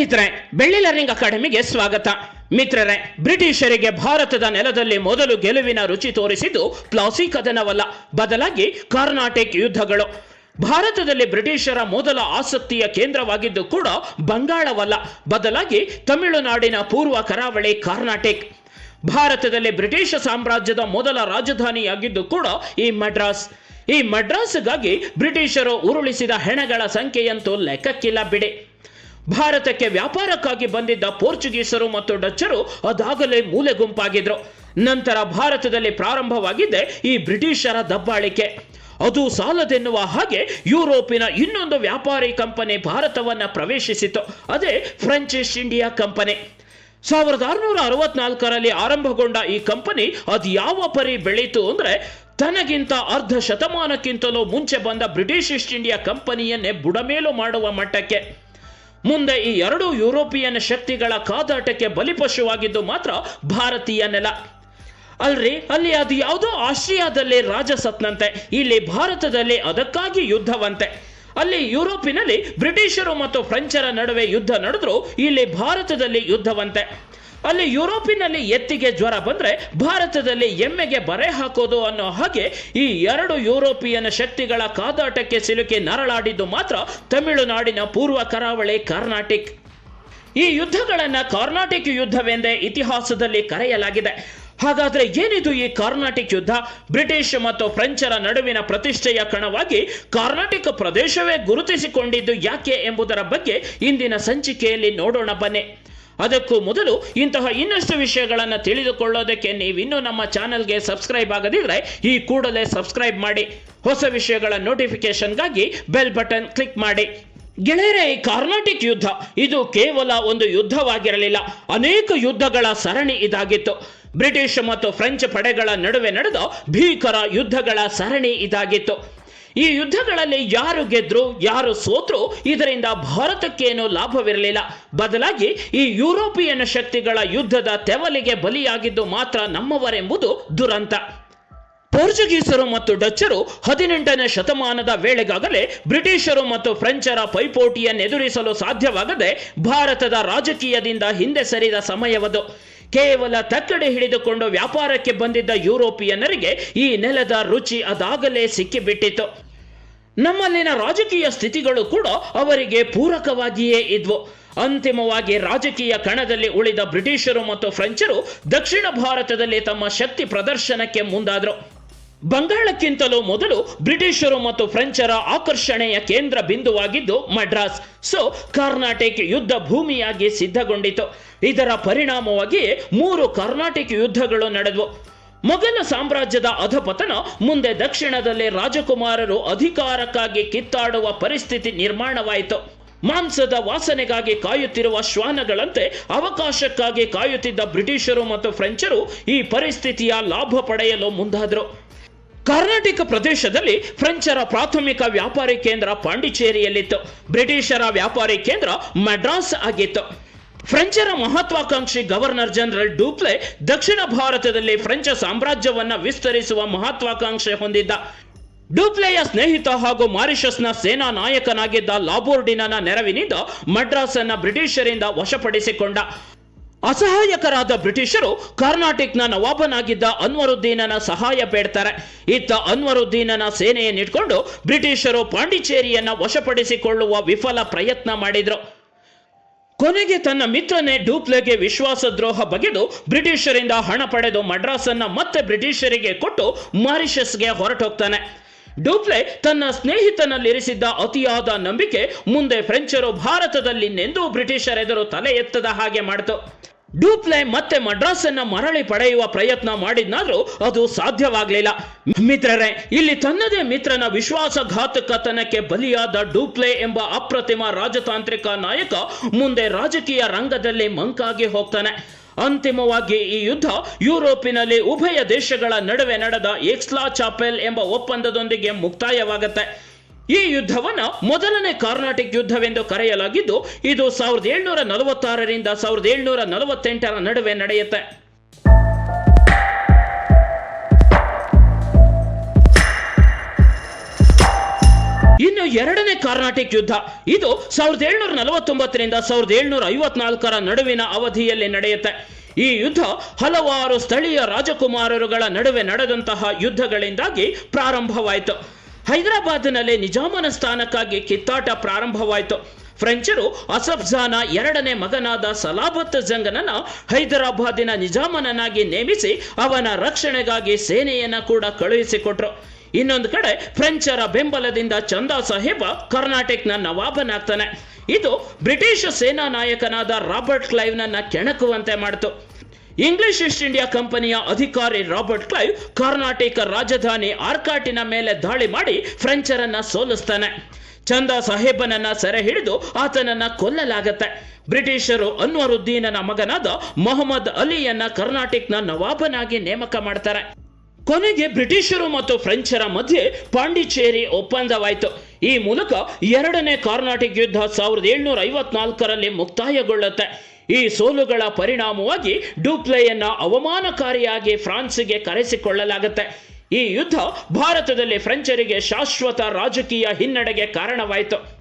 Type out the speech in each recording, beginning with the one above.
ಸ್ನೇಹಿತರೆ, ಬೆಳ್ಳಿ ಲರ್ನಿಂಗ್ ಅಕಾಡೆಮಿಗೆ ಸ್ವಾಗತ. ಮಿತ್ರರೇ, ಬ್ರಿಟಿಷರಿಗೆ ಭಾರತದ ನೆಲದಲ್ಲಿ ಮೊದಲು ಗೆಲುವಿನ ರುಚಿ ತೋರಿಸಿದ್ದು ಪ್ಲಾಸಿ ಕದನವಲ್ಲ. ಬದಲಾಗಿ ಕರ್ನಾಟಕ ಯುದ್ಧಗಳು. ಭಾರತದಲ್ಲಿ ಬ್ರಿಟಿಷರ ಮೊದಲ ಆಸಕ್ತಿಯ ಕೇಂದ್ರವಾಗಿದ್ದು ಕೂಡ ಬಂಗಾಳವಲ್ಲ. ಬದಲಾಗಿ ತಮಿಳುನಾಡಿನ ಪೂರ್ವ ಕರಾವಳಿ ಕರ್ನಾಟಕ. ಭಾರತದಲ್ಲಿ ಬ್ರಿಟಿಷ್ ಸಾಮ್ರಾಜ್ಯದ ಮೊದಲ ರಾಜಧಾನಿಯಾಗಿದ್ದು ಕೂಡ ಈ ಮಡ್ರಾಸ್. ಈ ಮಡ್ರಾಸ್ಗಾಗಿ ಬ್ರಿಟಿಷರು ಉರುಳಿಸಿದ ಹೆಣಗಳ ಸಂಖ್ಯೆಯಂತೂ ಲೆಕ್ಕಕ್ಕಿಲ್ಲ ಬಿಡಿ. ಭಾರತಕ್ಕೆ ವ್ಯಾಪಾರಕ್ಕಾಗಿ ಬಂದಿದ್ದ ಪೋರ್ಚುಗೀಸರು ಮತ್ತು ಡಚ್ಚರು ಅದಾಗಲೇ ಮೂಲೆ ಗುಂಪಾಗಿದ್ರು. ನಂತರ ಭಾರತದಲ್ಲಿ ಪ್ರಾರಂಭವಾಗಿದ್ದೆ ಈ ಬ್ರಿಟಿಷರ ದಬ್ಬಾಳಿಕೆ. ಅದು ಸಾಲದೆನ್ನುವ ಹಾಗೆ ಯುರೋಪಿನ ಇನ್ನೊಂದು ವ್ಯಾಪಾರಿ ಕಂಪನಿ ಭಾರತವನ್ನ ಪ್ರವೇಶಿಸಿತು. ಅದೇ ಫ್ರೆಂಚ್ ಈಸ್ಟ್ ಇಂಡಿಯಾ ಕಂಪನಿ. ಸಾವಿರದ ಆರುನೂರ ಅರವತ್ನಾಲ್ಕರಲ್ಲಿ ಆರಂಭಗೊಂಡ ಈ ಕಂಪನಿ ಅದು ಯಾವ ಪರಿ ಬೆಳೀತು ಅಂದ್ರೆ ತನಗಿಂತ ಅರ್ಧ ಶತಮಾನಕ್ಕಿಂತಲೂ ಮುಂಚೆ ಬಂದ ಬ್ರಿಟಿಷ್ ಈಸ್ಟ್ ಇಂಡಿಯಾ ಕಂಪನಿಯನ್ನೇ ಬುಡಮೇಲು ಮಾಡುವ ಮಟ್ಟಕ್ಕೆ. ಮುಂದೆ ಈ ಎರಡು ಯುರೋಪಿಯನ್ ಶಕ್ತಿಗಳ ಕಾದಾಟಕ್ಕೆ ಬಲಿಪಶುವಾಗಿದ್ದು ಮಾತ್ರ ಭಾರತೀಯ ನೆಲ. ಅಲ್ರಿ, ಅಲ್ಲಿ ಅದು ಯಾವುದೋ ಆಸ್ಟ್ರಿಯಾದಲ್ಲಿ ರಾಜಸತ್ನಂತೆ, ಇಲ್ಲಿ ಭಾರತದಲ್ಲಿ ಅದಕ್ಕಾಗಿ ಯುದ್ಧವಂತೆ. ಅಲ್ಲಿ ಯುರೋಪಿನಲ್ಲಿ ಬ್ರಿಟಿಷರು ಮತ್ತು ಫ್ರೆಂಚರ ನಡುವೆ ಯುದ್ಧ ನಡೆದ್ರು ಇಲ್ಲಿ ಭಾರತದಲ್ಲಿ ಯುದ್ಧವಂತೆ. ಅಲ್ಲಿ ಯುರೋಪಿನಲ್ಲಿ ಎತ್ತಿಗೆ ಜ್ವರ ಬಂದ್ರೆ ಭಾರತದಲ್ಲಿ ಎಮ್ಮೆಗೆ ಬರೆ ಹಾಕೋದು ಅನ್ನೋ ಹಾಗೆ ಈ ಎರಡು ಯುರೋಪಿಯನ್ ಶಕ್ತಿಗಳ ಕಾದಾಟಕ್ಕೆ ಸಿಲುಕಿ ನರಳಾಡಿದ್ದು ಮಾತ್ರ ತಮಿಳುನಾಡಿನ ಪೂರ್ವ ಕರಾವಳಿ ಕರ್ನಾಟಿಕ್. ಈ ಯುದ್ಧಗಳನ್ನು ಕಾರ್ನಾಟಿಕ್ ಯುದ್ಧವೆಂದೇ ಇತಿಹಾಸದಲ್ಲಿ ಕರೆಯಲಾಗಿದೆ. ಹಾಗಾದ್ರೆ ಏನಿದು ಈ ಕಾರ್ನಾಟಿಕ್ ಯುದ್ಧ? ಬ್ರಿಟಿಷ್ ಮತ್ತು ಫ್ರೆಂಚರ ನಡುವಿನ ಪ್ರತಿಷ್ಠೆಯ ಕಣವಾಗಿ ಕಾರ್ನಾಟಿಕ್ ಪ್ರದೇಶವೇ ಗುರುತಿಸಿಕೊಂಡಿದ್ದು ಯಾಕೆ ಎಂಬುದರ ಬಗ್ಗೆ ಇಂದಿನ ಸಂಚಿಕೆಯಲ್ಲಿ ನೋಡೋಣ ಬನ್ನಿ. ಅದಕ್ಕೂ ಮೊದಲು ಇಂತಹ ಇನ್ನಷ್ಟು ವಿಷಯಗಳನ್ನು ತಿಳಿದುಕೊಳ್ಳೋದಕ್ಕೆ ನೀವಿನ್ನೂ ನಮ್ಮ ಚಾನಲ್ಗೆ ಸಬ್ಸ್ಕ್ರೈಬ್ ಆಗದಿದ್ರೆ ಈ ಕೂಡಲೇ ಸಬ್ಸ್ಕ್ರೈಬ್ ಮಾಡಿ. ಹೊಸ ವಿಷಯಗಳ ನೋಟಿಫಿಕೇಶನ್ಗಾಗಿ ಬೆಲ್ ಬಟನ್ ಕ್ಲಿಕ್ ಮಾಡಿ. ಗೆಳೆಯರೇ, ಈ ಕಾರ್ನಾಟಿಕ್ ಯುದ್ಧ ಇದು ಕೇವಲ ಒಂದು ಯುದ್ಧವಾಗಿರಲಿಲ್ಲ. ಅನೇಕ ಯುದ್ಧಗಳ ಸರಣಿ ಇದಾಗಿತ್ತು. ಬ್ರಿಟಿಷ್ ಮತ್ತು ಫ್ರೆಂಚ್ ಪಡೆಗಳ ನಡುವೆ ನಡೆದ ಭೀಕರ ಯುದ್ಧಗಳ ಸರಣಿ ಇದಾಗಿತ್ತು. ಈ ಯುದ್ಧಗಳಲ್ಲಿ ಯಾರು ಗೆದ್ರು, ಯಾರು ಸೋತ್ರು, ಇದರಿಂದ ಭಾರತಕ್ಕೇನು ಲಾಭವಿರಲಿಲ್ಲ. ಬದಲಾಗಿ ಈ ಯುರೋಪಿಯನ್ ಶಕ್ತಿಗಳ ಯುದ್ಧದ ತೆವಲಿಗೆ ಬಲಿಯಾಗಿದ್ದು ಮಾತ್ರ ನಮ್ಮವರೆಂಬುದು ದುರಂತ. ಪೋರ್ಚುಗೀಸರು ಮತ್ತು ಡಚ್ಚರು ಹದಿನೆಂಟನೇ ಶತಮಾನದ ವೇಳೆಗಾಗಲೇ ಬ್ರಿಟಿಷರು ಮತ್ತು ಫ್ರೆಂಚರ ಪೈಪೋಟಿಯನ್ನು ಎದುರಿಸಲು ಸಾಧ್ಯವಾಗದೆ ಭಾರತದ ರಾಜಕೀಯದಿಂದ ಹಿಂದೆ ಸರಿದ ಸಮಯವದು. ಕೇವಲ ತಕ್ಕಡೆ ಹಿಡಿದುಕೊಂಡು ವ್ಯಾಪಾರಕ್ಕೆ ಬಂದಿದ್ದ ಯುರೋಪಿಯನ್ನರಿಗೆ ಈ ನೆಲದ ರುಚಿ ಅದಾಗಲೇ ಸಿಕ್ಕಿಬಿಟ್ಟಿತು ನಮ್ಮಲ್ಲಿನ ರಾಜಕೀಯ ಸ್ಥಿತಿಗಳು ಕೂಡ ಅವರಿಗೆ ಪೂರಕವಾಗಿಯೇ ಇದ್ವು. ಅಂತಿಮವಾಗಿ ರಾಜಕೀಯ ಕಣದಲ್ಲಿ ಉಳಿದ ಬ್ರಿಟಿಷರು ಮತ್ತು ಫ್ರೆಂಚರು ದಕ್ಷಿಣ ಭಾರತದಲ್ಲಿ ತಮ್ಮ ಶಕ್ತಿ ಪ್ರದರ್ಶನಕ್ಕೆ ಮುಂದಾದರು. ಬಂಗಾಳಕ್ಕಿಂತಲೂ ಮೊದಲು ಬ್ರಿಟಿಷರು ಮತ್ತು ಫ್ರೆಂಚರ ಆಕರ್ಷಣೆಯ ಕೇಂದ್ರ ಬಿಂದುವಾಗಿದ್ದು ಮಡ್ರಾಸ್. ಸೊ, ಕರ್ನಾಟಕ ಯುದ್ಧ ಭೂಮಿಯಾಗಿ ಸಿದ್ಧಗೊಂಡಿತು. ಇದರ ಪರಿಣಾಮವಾಗಿ ಮೂರು ಕರ್ನಾಟಕ ಯುದ್ಧಗಳು ನಡೆದವು. ಮೊಘಲ ಸಾಮ್ರಾಜ್ಯದ ಅಧಪತನ ಮುಂದೆ ದಕ್ಷಿಣದಲ್ಲಿ ರಾಜಕುಮಾರರು ಅಧಿಕಾರಕ್ಕಾಗಿ ಕಿತ್ತಾಡುವ ಪರಿಸ್ಥಿತಿ ನಿರ್ಮಾಣವಾಯಿತು. ಮಾಂಸದ ವಾಸನೆಗಾಗಿ ಕಾಯುತ್ತಿರುವ ಶ್ವಾನಗಳಂತೆ ಅವಕಾಶಕ್ಕಾಗಿ ಕಾಯುತ್ತಿದ್ದ ಬ್ರಿಟಿಷರು ಮತ್ತು ಫ್ರೆಂಚರು ಈ ಪರಿಸ್ಥಿತಿಯ ಲಾಭ ಪಡೆಯಲು ಮುಂದಾದರು. ಕರ್ನಾಟಕ ಪ್ರದೇಶದಲ್ಲಿ ಫ್ರೆಂಚರ ಪ್ರಾಥಮಿಕ ವ್ಯಾಪಾರಿ ಕೇಂದ್ರ ಪಾಂಡಿಚೇರಿಯಲ್ಲಿತ್ತು. ಬ್ರಿಟಿಷರ ವ್ಯಾಪಾರಿ ಕೇಂದ್ರ ಮಡ್ರಾಸ್ ಆಗಿತ್ತು. ಫ್ರೆಂಚರ ಮಹತ್ವಾಕಾಂಕ್ಷಿ ಗವರ್ನರ್ ಜನರಲ್ ಡೂಪ್ಲೆ ದಕ್ಷಿಣ ಭಾರತದಲ್ಲಿ ಫ್ರೆಂಚ್ ಸಾಮ್ರಾಜ್ಯವನ್ನ ವಿಸ್ತರಿಸುವ ಮಹತ್ವಾಕಾಂಕ್ಷೆ ಹೊಂದಿದ್ದ. ಡೂಪ್ಲೆಯ ಸ್ನೇಹಿತ ಹಾಗೂ ಮಾರಿಷಸ್ನ ಸೇನಾ ನಾಯಕನಾಗಿದ್ದ ಲಾಬೋರ್ಡಿನ ನೆರವಿನಿಂದ ಮಡ್ರಾಸನ್ನ ಬ್ರಿಟಿಷರಿಂದ ವಶಪಡಿಸಿಕೊಂಡ. ಅಸಹಾಯಕರಾದ ಬ್ರಿಟಿಷರು ಕರ್ನಾಟಕನ ನವಾಬನಾಗಿದ್ದ ಅನ್ವರುದ್ದೀನನ ಸಹಾಯ ಬೇಡ್ತಾರೆ ಇತ್ತ ಅನ್ವರುದ್ದೀನನ ಸೇನೆಯನ್ನಿಟ್ಕೊಂಡು ಬ್ರಿಟಿಷರು ಪಾಂಡಿಚೇರಿಯನ್ನ ವಶಪಡಿಸಿಕೊಳ್ಳುವ ವಿಫಲ ಪ್ರಯತ್ನ ಮಾಡಿದ್ರು. ಕೊನೆಗೆ ತನ್ನ ಮಿತ್ರನೇ ಡೂಪ್ಲೆಗೆ ವಿಶ್ವಾಸದ್ರೋಹ ಬಗೆದು ಬ್ರಿಟಿಷರಿಂದ ಹಣ ಪಡೆದು ಮಡ್ರಾಸನ್ನು ಮತ್ತೆ ಬ್ರಿಟಿಷರಿಗೆ ಕೊಟ್ಟು ಮಾರಿಷಸ್ಗೆ ಹೊರಟೋಗ್ತಾನೆ. ಡೂಪ್ಲೆ ತನ್ನ ಸ್ನೇಹಿತನಲ್ಲಿರಿಸಿದ್ದ ಅತಿಯಾದ ನಂಬಿಕೆ ಮುಂದೆ ಫ್ರೆಂಚರು ಭಾರತದಲ್ಲಿ ನೆಂದೂ ಬ್ರಿಟಿಷರೆದುರು ತಲೆ ಎತ್ತದ ಹಾಗೆ ಮಾಡಿತು. ಡೂಪ್ಲೆ ಮತ್ತೆ ಮಡ್ರಾಸನ್ನ ಮರಳಿ ಪಡೆಯುವ ಪ್ರಯತ್ನ ಮಾಡಿದ್ನಾದ್ರೂ ಅದು ಸಾಧ್ಯವಾಗಲಿಲ್ಲ. ಮಿತ್ರರೇ, ಇಲ್ಲಿ ತನ್ನದೇ ಮಿತ್ರನ ವಿಶ್ವಾಸಘಾತಕತನಕ್ಕೆ ಬಲಿಯಾದ ಡೂಪ್ಲೆ ಎಂಬ ಅಪ್ರತಿಮ ರಾಜತಾಂತ್ರಿಕ ನಾಯಕ ಮುಂದೆ ರಾಜಕೀಯ ರಂಗದಲ್ಲಿ ಮಂಕಾಗಿ ಹೋಗ್ತಾನೆ. ಅಂತಿಮವಾಗಿ ಈ ಯುದ್ಧ ಯುರೋಪಿನಲ್ಲಿ ಉಭಯ ದೇಶಗಳ ನಡುವೆ ನಡೆದ ಎಕ್ಸ್ಲಾ ಚಾಪೆಲ್ ಎಂಬ ಒಪ್ಪಂದದೊಂದಿಗೆ ಮುಕ್ತಾಯವಾಗುತ್ತೆ. ಈ ಯುದ್ಧವನ್ನು ಮೊದಲನೇ ಕಾರ್ನಾಟಿಕ್ ಯುದ್ಧವೆಂದು ಕರೆಯಲಾಗಿದ್ದು, ಇದು ಸಾವಿರದ ಏಳ್ನೂರ ನಲವತ್ತಾರರಿಂದ ಸಾವಿರದ ಏಳ್ನೂರ ನಲವತ್ತೆಂಟರ ನಡುವೆ ನಡೆಯುತ್ತೆ. ಇನ್ನು ಎರಡನೇ ಕಾರ್ನಾಟಿಕ್ ಯುದ್ಧ. ಇದು ಸಾವಿರದ ಏಳ್ನೂರ ನಲವತ್ತೊಂಬತ್ತರಿಂದ ಸಾವಿರದ ಏಳ್ನೂರ ಐವತ್ನಾಲ್ಕರ ನಡುವಿನ ಅವಧಿಯಲ್ಲಿ ನಡೆಯುತ್ತೆ. ಈ ಯುದ್ಧ ಹಲವಾರು ಸ್ಥಳೀಯ ರಾಜಕುಮಾರರುಗಳ ನಡುವೆ ನಡೆದಂತಹ ಯುದ್ಧಗಳಿಂದಾಗಿ ಪ್ರಾರಂಭವಾಯಿತು. ಹೈದರಾಬಾದ್ನಲ್ಲಿ ನಿಜಾಮನ ಸ್ಥಾನಕ್ಕಾಗಿ ಕಿತ್ತಾಟ ಪ್ರಾರಂಭವಾಯಿತು. ಫ್ರೆಂಚರು ಅಸಫ್ಜಾನ ಎರಡನೇ ಮಗನಾದ ಸಲಾಬತ್ ಜಂಗನನ್ನ ಹೈದರಾಬಾದಿನ ನಿಜಾಮನನ್ನಾಗಿ ನೇಮಿಸಿ ಅವನ ರಕ್ಷಣೆಗಾಗಿ ಸೇನೆಯನ್ನ ಕೂಡ ಕಳುಹಿಸಿಕೊಟ್ರು. ಇನ್ನೊಂದು ಕಡೆ ಫ್ರೆಂಚರ ಬೆಂಬಲದಿಂದ ಚಂದಾ ಸಾಹೇಬ ಕರ್ನಾಟಕನ ನವಾಬನಾಗ್ತಾನೆ. ಇದು ಬ್ರಿಟಿಷ್ ಸೇನಾ ನಾಯಕನಾದ ರಾಬರ್ಟ್ ಕ್ಲೈವ್ನನ್ನ ಕೆಣಕುವಂತೆ ಮಾಡಿತು. ಇಂಗ್ಲಿಷ್ ಈಸ್ಟ್ ಇಂಡಿಯಾ ಕಂಪನಿಯ ಅಧಿಕಾರಿ ರಾಬರ್ಟ್ ಕ್ಲೈವ್ ಕರ್ನಾಟಕ ರಾಜಧಾನಿ ಆರ್ಕಾಟಿನ ಮೇಲೆ ದಾಳಿ ಮಾಡಿ ಫ್ರೆಂಚರನ್ನ ಸೋಲಿಸ್ತಾನೆ. ಚಂದಾ ಸಾಹೇಬನನ್ನ ಸೆರೆ ಹಿಡಿದು ಆತನನ್ನ ಕೊಲ್ಲಲಾಗತ್ತೆ. ಬ್ರಿಟಿಷರು ಅನ್ವರುದ್ದೀನನ ಮಗನಾದ ಮೊಹಮ್ಮದ್ ಅಲಿಯನ್ನ ಕರ್ನಾಟಕನ ನವಾಬನಾಗಿ ನೇಮಕ ಮಾಡ್ತಾರೆ. ಕೊನೆಗೆ ಬ್ರಿಟಿಷರು ಮತ್ತು ಫ್ರೆಂಚರ ಮಧ್ಯೆ ಪಾಂಡಿಚೇರಿ ಒಪ್ಪಂದವಾಯಿತು. ಈ ಮೂಲಕ ಎರಡನೇ ಕಾರ್ನಾಟಿಕ್ ಯುದ್ಧ ಸಾವಿರದ ಏಳ್ನೂರ ಐವತ್ನಾಲ್ಕರಲ್ಲಿ ಮುಕ್ತಾಯಗೊಳ್ಳುತ್ತೆ. ಈ ಸೋಲುಗಳ ಪರಿಣಾಮವಾಗಿ ಡೂಪ್ಲೆಯನ್ನ ಅವಮಾನಕಾರಿಯಾಗಿ ಫ್ರಾನ್ಸ್ಗೆ ಕರೆಸಿಕೊಳ್ಳಲಾಗುತ್ತೆ. ಈ ಯುದ್ಧ ಭಾರತದಲ್ಲಿ ಫ್ರೆಂಚರಿಗೆ ಶಾಶ್ವತ ರಾಜಕೀಯ ಹಿನ್ನಡೆಗೆ ಕಾರಣವಾಯಿತು.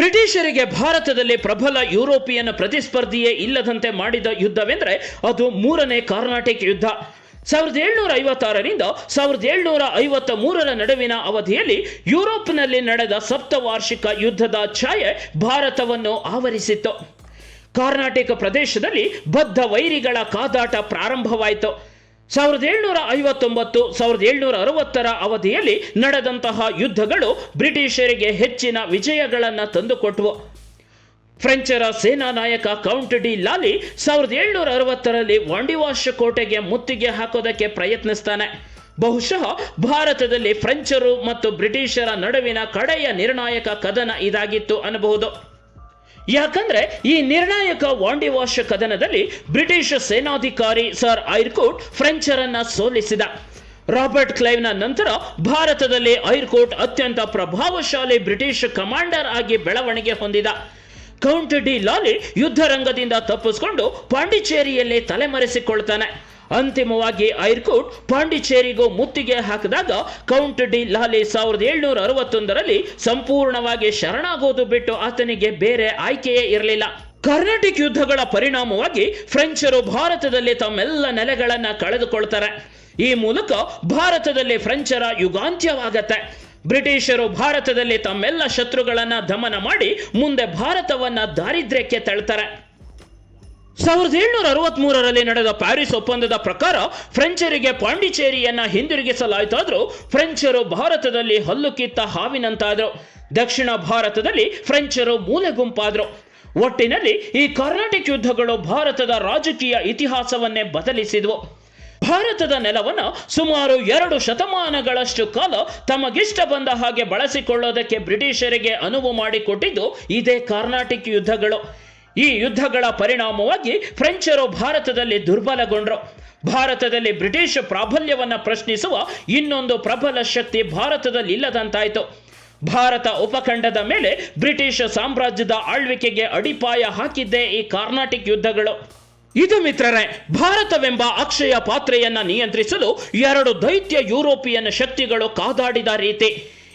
ಬ್ರಿಟಿಷರಿಗೆ ಭಾರತದಲ್ಲಿ ಪ್ರಬಲ ಯುರೋಪಿಯನ್ ಪ್ರತಿಸ್ಪರ್ಧಿಯೇ ಇಲ್ಲದಂತೆ ಮಾಡಿದ ಯುದ್ಧವೆಂದರೆ ಅದು ಮೂರನೇ ಕಾರ್ನಾಟಿಕ್ ಯುದ್ಧ. ಸಾವಿರದ ಏಳ್ನೂರ ಐವತ್ತಾರರಿಂದ ಸಾವಿರದ ಏಳ್ನೂರ ಐವತ್ತ ಮೂರರ ನಡುವಿನ ಅವಧಿಯಲ್ಲಿ ಯುರೋಪ್ನಲ್ಲಿ ನಡೆದ ಸಪ್ತವಾರ್ಷಿಕ ಯುದ್ಧದ ಛಾಯೆ ಭಾರತವನ್ನು ಆವರಿಸಿತ್ತು. ಕರ್ನಾಟಕ ಪ್ರದೇಶದಲ್ಲಿ ಬದ್ಧ ವೈರಿಗಳ ಕಾದಾಟ ಪ್ರಾರಂಭವಾಯಿತು. ಸಾವಿರದ ಏಳ್ನೂರ ಐವತ್ತೊಂಬತ್ತು, ಸಾವಿರದ ಏಳ್ನೂರ ಅರವತ್ತರ ಅವಧಿಯಲ್ಲಿ ನಡೆದಂತಹ ಯುದ್ಧಗಳು ಬ್ರಿಟಿಷರಿಗೆ ಹೆಚ್ಚಿನ ವಿಜಯಗಳನ್ನು ತಂದುಕೊಟ್ಟವು ಫ್ರೆಂಚರ ಸೇನಾ ನಾಯಕ ಕೌಂಟ್ ಡಿ ಲಾಲಿ ಸಾವಿರದ ಏಳ್ನೂರ ಅರವತ್ತರಲ್ಲಿ ವಾಂಡಿವಾಶ್ ಕೋಟೆಗೆ ಮುತ್ತಿಗೆ ಹಾಕೋದಕ್ಕೆ ಪ್ರಯತ್ನಿಸ್ತಾನೆ. ಬಹುಶಃ ಭಾರತದಲ್ಲಿ ಫ್ರೆಂಚರು ಮತ್ತು ಬ್ರಿಟಿಷರ ನಡುವಿನ ಕಡೆಯ ನಿರ್ಣಾಯಕ ಕದನ ಇದಾಗಿತ್ತು ಅನ್ನಬಹುದು. ಯಾಕಂದ್ರೆ ಈ ನಿರ್ಣಾಯಕ ವಾಂಡಿವಾಶ್ ಕದನದಲ್ಲಿ ಬ್ರಿಟಿಷ್ ಸೇನಾಧಿಕಾರಿ ಸರ್ ಐರ್ಕೋಟ್ ಫ್ರೆಂಚರನ್ನ ಸೋಲಿಸಿದ. ರಾಬರ್ಟ್ ಕ್ಲೈವ್ನ ನಂತರ ಭಾರತದಲ್ಲಿ ಐರ್ಕೋಟ್ ಅತ್ಯಂತ ಪ್ರಭಾವಶಾಲಿ ಬ್ರಿಟಿಷ್ ಕಮಾಂಡರ್ ಆಗಿ ಬೆಳವಣಿಗೆ ಹೊಂದಿದ. ಕೌಂಟ್ ಡಿ ಲಾಲಿ ಯುದ್ಧರಂಗದಿಂದ ತಪ್ಪಿಸಿಕೊಂಡು ಪಾಂಡಿಚೇರಿಯಲ್ಲಿ ತಲೆಮರೆಸಿಕೊಳ್ತಾನೆ. ಅಂತಿಮವಾಗಿ ಐರ್ಕೋಟ್ ಪಾಂಡಿಚೇರಿಗೂ ಮುತ್ತಿಗೆ ಹಾಕಿದಾಗ ಕೌಂಟ್ ಡಿ ಲಾಲಿ ಸಾವಿರದ ಏಳ್ನೂರ ಅರವತ್ತೊಂದರಲ್ಲಿ ಸಂಪೂರ್ಣವಾಗಿ ಶರಣಾಗೋದು ಬಿಟ್ಟು ಆತನಿಗೆ ಬೇರೆ ಆಯ್ಕೆಯೇ ಇರಲಿಲ್ಲ. ಕರ್ನಾಟಿಕ್ ಯುದ್ಧಗಳ ಪರಿಣಾಮವಾಗಿ ಫ್ರೆಂಚರು ಭಾರತದಲ್ಲಿ ತಮ್ಮೆಲ್ಲ ನೆಲೆಗಳನ್ನು ಕಳೆದುಕೊಳ್ತಾರೆ. ಈ ಮೂಲಕ ಭಾರತದಲ್ಲಿ ಫ್ರೆಂಚರ ಯುಗಾಂತ್ಯವಾಗತ್ತೆ. ಬ್ರಿಟಿಷರು ಭಾರತದಲ್ಲಿ ತಮ್ಮೆಲ್ಲ ಶತ್ರುಗಳನ್ನು ದಮನ ಮಾಡಿ ಮುಂದೆ ಭಾರತವನ್ನ ದಾರಿದ್ರ್ಯಕ್ಕೆ ತಳ್ತಾರೆ. ಸಾವಿರದ ಏಳ್ನೂರ ಅರವತ್ಮೂರರಲ್ಲಿ ನಡೆದ ಪ್ಯಾರಿಸ್ ಒಪ್ಪಂದದ ಪ್ರಕಾರ ಫ್ರೆಂಚರಿಗೆ ಪಾಂಡಿಚೇರಿಯನ್ನ ಹಿಂದಿರುಗಿಸಲಾಯಿತಾದ್ರೂ ಫ್ರೆಂಚರು ಭಾರತದಲ್ಲಿ ಹಲ್ಲು ಕಿತ್ತ ಹಾವಿನಂತಾದ್ರು. ದಕ್ಷಿಣ ಭಾರತದಲ್ಲಿ ಫ್ರೆಂಚರು ಮೂಲೆ ಗುಂಪಾದ್ರು ಒಟ್ಟಿನಲ್ಲಿ ಈ ಕರ್ನಾಟಿಕ್ ಯುದ್ಧಗಳು ಭಾರತದ ರಾಜಕೀಯ ಇತಿಹಾಸವನ್ನೇ ಬದಲಿಸಿದ್ವು. ಭಾರತದ ನೆಲವನ್ನು ಸುಮಾರು ಎರಡು ಶತಮಾನಗಳಷ್ಟು ಕಾಲ ತಮಗಿಷ್ಟ ಬಂದ ಹಾಗೆ ಬಳಸಿಕೊಳ್ಳೋದಕ್ಕೆ ಬ್ರಿಟಿಷರಿಗೆ ಅನುವು ಮಾಡಿಕೊಟ್ಟಿದ್ದು ಇದೇ ಕರ್ನಾಟಿಕ್ ಯುದ್ಧಗಳು. ಈ ಯುದ್ಧಗಳ ಪರಿಣಾಮವಾಗಿ ಫ್ರೆಂಚರು ಭಾರತದಲ್ಲಿ ದುರ್ಬಲಗೊಂಡರು. ಭಾರತದಲ್ಲಿ ಬ್ರಿಟಿಷ್ ಪ್ರಾಬಲ್ಯವನ್ನು ಪ್ರಶ್ನಿಸುವ ಇನ್ನೊಂದು ಪ್ರಬಲ ಶಕ್ತಿ ಭಾರತದಲ್ಲಿ ಇಲ್ಲದಂತಾಯಿತು. ಭಾರತ ಉಪಖಂಡದ ಮೇಲೆ ಬ್ರಿಟಿಷ್ ಸಾಮ್ರಾಜ್ಯದ ಆಳ್ವಿಕೆಗೆ ಅಡಿಪಾಯ ಹಾಕಿದ್ದೇ ಈ ಕಾರ್ನಾಟಿಕ್ ಯುದ್ಧಗಳು. ಇದು ಮಿತ್ರರೇ, ಭಾರತವೆಂಬ ಅಕ್ಷಯ ಪಾತ್ರೆಯನ್ನು ನಿಯಂತ್ರಿಸಲು ಎರಡು ದೈತ್ಯ ಯುರೋಪಿಯನ್ ಶಕ್ತಿಗಳು ಕಾದಾಡಿದ ರೀತಿ.